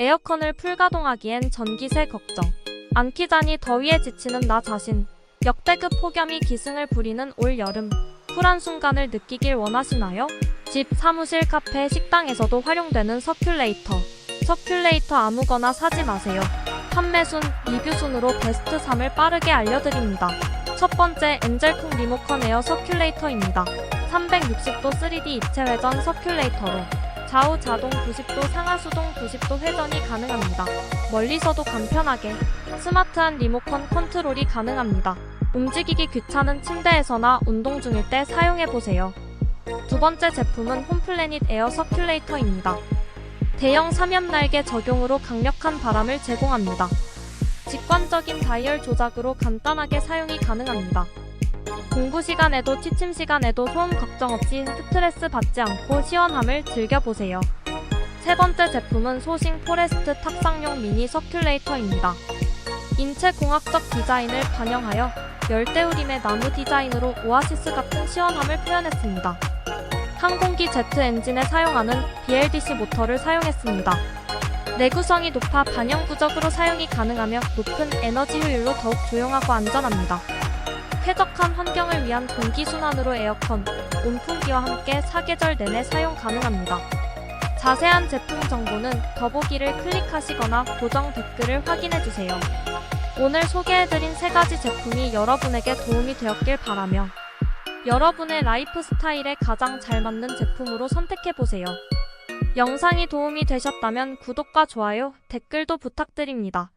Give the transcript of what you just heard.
에어컨을 풀가동하기엔 전기세 걱정. 안 키자니 더위에 지치는 나 자신. 역대급 폭염이 기승을 부리는 올 여름. 쿨한 순간을 느끼길 원하시나요? 집, 사무실, 카페, 식당에서도 활용되는 서큘레이터. 서큘레이터 아무거나 사지 마세요. 판매순, 리뷰순으로 베스트 3을 빠르게 알려드립니다. 첫 번째 엔젤쿵 리모컨 에어 서큘레이터입니다. 360도 3D 입체 회전 서큘레이터로 좌우 자동 90도 상하 수동 90도 회전이 가능합니다. 멀리서도 간편하게 스마트한 리모컨 컨트롤이 가능합니다. 움직이기 귀찮은 침대에서나 운동 중일 때 사용해보세요. 두 번째 제품은 홈플래닛 에어 서큘레이터입니다. 대형 삼연 날개 적용으로 강력한 바람을 제공합니다. 직관적인 다이얼 조작으로 간단하게 사용이 가능합니다. 공부 시간에도 취침 시간에도 소음 걱정 없이 스트레스 받지 않고 시원함을 즐겨보세요. 세 번째 제품은 소싱 포레스트 탁상용 미니 서큘레이터입니다. 인체 공학적 디자인을 반영하여 열대우림의 나무 디자인으로 오아시스 같은 시원함을 표현했습니다. 항공기 제트 엔진에 사용하는 BLDC 모터를 사용했습니다. 내구성이 높아 반영 구적으로 사용이 가능하며 높은 에너지 효율로 더욱 조용하고 안전합니다. 쾌적한 환경을 위한 공기순환으로 에어컨, 온풍기와 함께 사계절 내내 사용 가능합니다. 자세한 제품 정보는 더보기를 클릭하시거나 고정 댓글을 확인해주세요. 오늘 소개해드린 세 가지 제품이 여러분에게 도움이 되었길 바라며 여러분의 라이프 스타일에 가장 잘 맞는 제품으로 선택해보세요. 영상이 도움이 되셨다면 구독과 좋아요, 댓글도 부탁드립니다.